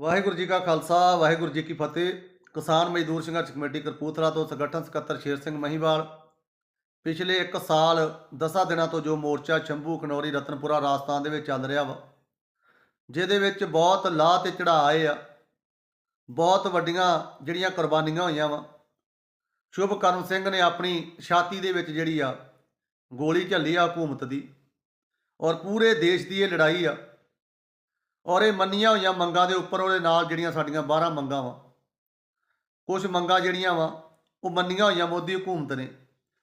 ਵਾਹਿਗੁਰੂ ਜੀ ਕਾ ਖਾਲਸਾ, ਵਾਹਿਗੁਰੂ ਜੀ ਕੀ ਫਤਿਹ। ਕਿਸਾਨ ਮਜ਼ਦੂਰ ਸੰਘਰਸ਼ ਕਮੇਟੀ ਕਰਪੂਥਲਾ ਤੋਂ ਸੰਗਠਨ ਸਕੱਤਰ ਸ਼ੇਰ ਸਿੰਘ ਮਹੀਵਾਲ। ਪਿਛਲੇ 1 ਸਾਲ 10 ਦਿਨਾਂ ਤੋਂ ਜੋ ਮੋਰਚਾ ਸ਼ੰਭੂ ਖਨੌਰੀ ਰਤਨਪੁਰਾ, ਰਾਜਸਥਾਨ ਦੇ ਵਿੱਚ ਚੱਲ ਰਿਹਾ ਵਾ, ਜਿਹਦੇ ਵਿੱਚ ਬਹੁਤ ਲਾਹ ਤੇ ਚੜ੍ਹਾਅ ਆਏ ਆ। ਬਹੁਤ ਵੱਡੀਆਂ ਜਿਹੜੀਆਂ ਕੁਰਬਾਨੀਆਂ ਹੋਈਆਂ ਵਾ। ਸ਼ੁਭ ਸ਼ੁਭਕਰਨ ਸਿੰਘ ਨੇ ਆਪਣੀ ਛਾਤੀ ਦੇ ਵਿੱਚ ਜਿਹੜੀ ਆ, ਗੋਲੀ ਝੱਲੀ ਆ ਹਕੂਮਤ ਦੀ। ਔਰ ਪੂਰੇ ਦੇਸ਼ ਦੀ ਇਹ ਲੜਾਈ ਆ। ਔਰ ਇਹ ਮੰਨੀਆਂ ਹੋਈਆਂ ਮੰਗਾਂ ਦੇ ਉੱਪਰ ਉਹਦੇ ਨਾਲ ਜਿਹੜੀਆਂ ਸਾਡੀਆਂ 12 ਮੰਗਾਂ ਵਾ। ਕੁਝ ਮੰਗਾਂ ਜਿਹੜੀਆਂ ਵਾ, ਉਹ ਮੰਨੀਆਂ ਹੋਈਆਂ ਮੋਦੀ ਹਕੂਮਤ ਨੇ,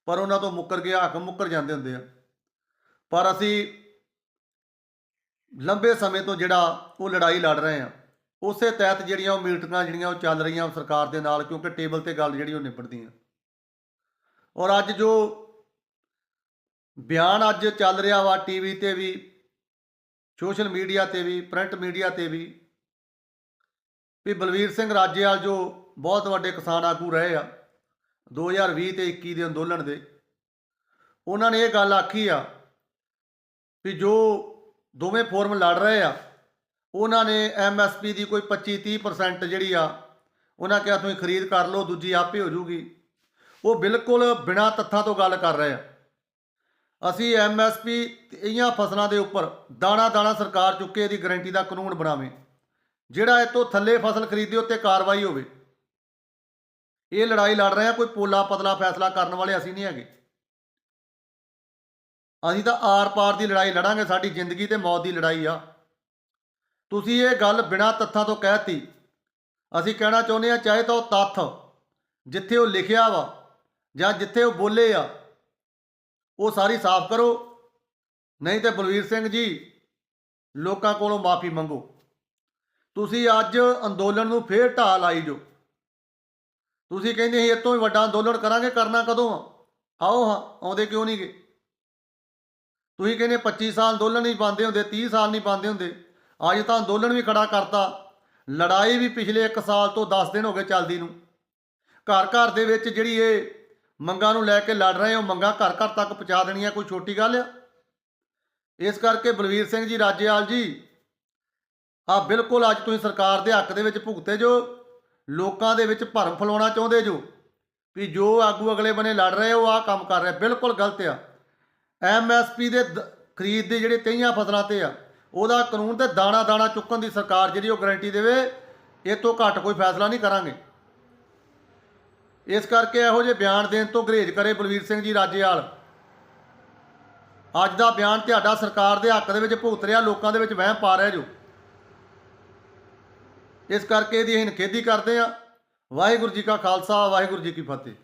ਪਰ ਉਹਨਾਂ ਤੋਂ ਮੁੱਕਰ ਕੇ ਹਾਕਮ ਮੁੱਕਰ ਜਾਂਦੇ ਹੁੰਦੇ ਆ। ਪਰ ਅਸੀਂ ਲੰਬੇ ਸਮੇਂ ਤੋਂ ਜਿਹੜਾ ਉਹ ਲੜਾਈ ਲੜ ਰਹੇ ਆ ਉਸੇ ਤਹਿਤ ਜਿਹੜੀਆਂ ਉਹ ਮੀਟਿੰਗਾਂ ਜਿਹੜੀਆਂ ਉਹ ਚੱਲ ਰਹੀਆਂ ਸਰਕਾਰ ਦੇ ਨਾਲ, ਕਿਉਂਕਿ ਟੇਬਲ ਤੇ ਗੱਲ ਜਿਹੜੀ ਉਹ ਨਿਬੜਦੀ ਆ। ਔਰ ਅੱਜ ਜੋ ਬਿਆਨ ਅੱਜ ਚੱਲ ਰਿਹਾ ਵਾ, ਟੀਵੀ ਤੇ ਵੀ ਸੋਸ਼ਲ ਮੀਡੀਆ ਤੇ ਵੀ, ਪ੍ਰਿੰਟ ਮੀਡੀਆ ਤੇ ਵੀ ਵੀ ਬਲਵੀਰ ਸਿੰਘ ਰਾਜੇਵਾਲ ਜੋ ਬਹੁਤ ਵੱਡੇ ਕਿਸਾਨ ਆਗੂ ਰਹੇ ਆ 2020 ਤੇ 21 ਦੇ ਅੰਦੋਲਨ ਦੇ, ਉਹਨਾਂ ਨੇ ਇਹ ਗੱਲ ਆਖੀ ਆ ਵੀ ਜੋ ਦੋਵੇਂ ਫੋਰਮ ਲੜ ਰਹੇ ਆ, ਉਹਨਾਂ ਨੇ ਐਮਐਸਪੀ ਦੀ ਕੋਈ 25-30% ਜਿਹੜੀ ਆ, ਉਹਨਾਂ ਕਿਹਾ ਤੁਸੀਂ ਖਰੀਦ ਕਰ ਲਓ, ਦੂਜੀ ਆਪੇ ਹੋ ਜੂਗੀ। ਉਹ ਬਿਲਕੁਲ ਬਿਨਾਂ ਤੱਥਾਂ ਤੋਂ ਗੱਲ ਕਰ ਰਹੇ ਆ। ਅਸੀਂ ਐਮਐਸਪੀ ਇਹੀਆਂ ਫਸਲਾਂ ਦੇ ਉੱਪਰ ਦਾਣਾ ਦਾਣਾ ਸਰਕਾਰ ਚੁੱਕੇ ਇਹਦੀ ਗਾਰੰਟੀ ਦਾ ਕਾਨੂੰਨ ਬਣਾਵੇ। ਜਿਹੜਾ ਇਹ ਤੋਂ ਥੱਲੇ ਫਸਲ ਖਰੀਦੇ, ਉੱਤੇ ਕਾਰਵਾਈ ਹੋਵੇ। ਇਹ ਲੜਾਈ ਲੜ ਰਹੇ ਆ ਕੋਈ ਪੋਲਾ ਪਤਲਾ ਫੈਸਲਾ ਕਰਨ ਵਾਲੇ ਅਸੀਂ ਨਹੀਂ ਹੈਗੇ। ਅਸੀਂ ਤਾਂ ਆਰ-ਪਾਰ ਦੀ ਲੜਾਈ ਲੜਾਂਗੇ, ਸਾਡੀ ਜ਼ਿੰਦਗੀ ਤੇ ਮੌਤ ਦੀ ਲੜਾਈ ਆ। ਤੁਸੀਂ ਇਹ ਗੱਲ ਬਿਨਾਂ ਤੱਥਾਂ ਤੋਂ ਕਹਿਤੀ। ਅਸੀਂ ਕਹਿਣਾ ਚਾਹੁੰਦੇ ਆ ਚਾਹੇ ਤਾਂ ਉਹ ਤੱਥ ਜਿੱਥੇ ਉਹ ਲਿਖਿਆ ਵਾ ਜਾਂ ਜਿੱਥੇ ਉਹ ਬੋਲੇ ਆ ਉਹ ਸਾਰੀ ਸਾਫ਼ ਕਰੋ। ਨਹੀਂ ਤੇ ਬਲਵੀਰ ਸਿੰਘ ਜੀ, ਲੋਕਾਂ ਕੋਲੋਂ ਮਾਫੀ ਮੰਗੋ। ਤੁਸੀਂ ਅੱਜ ਅੰਦੋਲਨ ਨੂੰ ਫੇਰ ਢਾਹ ਲਾਈ ਜੋ। ਤੁਸੀਂ ਕਹਿੰਦੇ ਸੀ ਇਹ ਤੋਂ ਵੀ ਵੱਡਾ ਅੰਦੋਲਨ ਕਰਾਂਗੇ, ਕਰਨਾ ਕਦੋਂ ਆ? ਆਓ ਹਾਂ, ਆਉਂਦੇ ਕਿਉਂ ਨਹੀਂ ਗਏ ਤੁਸੀਂ ਕਹਿੰਦੇ 25 ਸਾਲ ਅੰਦੋਲਨ ਨਹੀਂ ਪਾਉਂਦੇ ਹੁੰਦੇ 30 ਸਾਲ ਨਹੀਂ ਪਾਉਂਦੇ ਹੁੰਦੇ। ਅੱਜ ਤਾਂ ਅੰਦੋਲਨ ਵੀ ਖੜਾ ਕਰਤਾ। ਲੜਾਈ ਵੀ ਪਿਛਲੇ 1 ਸਾਲ ਤੋਂ 10 ਦਿਨ ਹੋ ਗਏ ਚੱਲਦੀ ਨੂੰ। ਘਰ ਘਰ ਦੇ ਵਿੱਚ ਜਿਹੜੀ ਇਹ ਮੰਗਾਂ ਨੂੰ ਲੈ ਕੇ ਲੜ ਰਹੇ ਹੋ, ਮੰਗਾਂ ਘਰ ਘਰ ਤੱਕ ਪਹੁੰਚਾ ਦੇਣੀਆਂ, ਕੋਈ ਛੋਟੀ ਗੱਲ ਆ? ਇਸ ਕਰਕੇ ਬਲਵੀਰ ਸਿੰਘ ਜੀ, ਰਾਜੇਵਾਲ ਜੀ ਆ ਬਿਲਕੁਲ ਅੱਜ ਤੁਸੀਂ ਸਰਕਾਰ ਦੇ ਹੱਕ ਦੇ ਵਿੱਚ ਭੁਗਤੇ ਜੋ, ਲੋਕਾਂ ਦੇ ਵਿੱਚ ਭਰਮ ਫਲਾਉਣਾ ਚਾਹੁੰਦੇ ਜੋ, ਵੀ ਜੋ ਆਗੂ ਅਗਲੇ ਬਨੇ ਲੜ ਰਹੇ ਉਹ ਆ ਕੰਮ ਕਰ ਰਹੇ, ਬਿਲਕੁਲ ਗਲਤ ਆ। ਐਮਐਸਪੀ ਦੇ ਦ- ਖਰੀਦ ਦੇ ਜਿਹੜੇ ਤਈਆਂ ਫਸਲਾਂ ਤੇ ਆ, ਉਹਦਾ ਕਾਨੂੰਨ ਤੇ ਦਾਣਾ ਦਾਣਾ ਚੁੱਕਣ ਦੀ ਸਰਕਾਰ ਜਿਹੜੀ ਉਹ ਗਾਰੰਟੀ ਦੇਵੇ, ਇਹ ਤੋਂ ਘੱਟ ਕੋਈ ਫੈਸਲਾ ਨਹੀਂ ਕਰਾਂਗੇ। ਇਸ ਕਰਕੇ ਇਹੋ ਜਿਹੇ ਬਿਆਨ ਦੇਣ ਤੋਂ ਗਰੇਜ ਕਰੇ ਬਲਵੀਰ ਸਿੰਘ ਜੀ ਰਾਜੇਵਾਲ। ਅੱਜ ਦਾ ਬਿਆਨ ਤੁਹਾਡਾ ਸਰਕਾਰ ਦੇ ਹੱਕ ਦੇ ਵਿੱਚ ਭੁਗਤ ਰਿਹਾ, ਲੋਕਾਂ ਦੇ ਵਿੱਚ ਵਹਿਮ ਪਾ ਰਿਹਾ ਜੋ। ਇਸ ਕਰਕੇ ਇਹਦੀ ਅਸੀਂ ਨਿਖੇਧੀ ਕਰਦੇ ਆ ਵਾਹਿਗੁਰੂ ਜੀ ਕਾ ਖਾਲਸਾ, ਵਾਹਿਗੁਰੂ ਜੀ ਕੀ ਫਤਿਹ।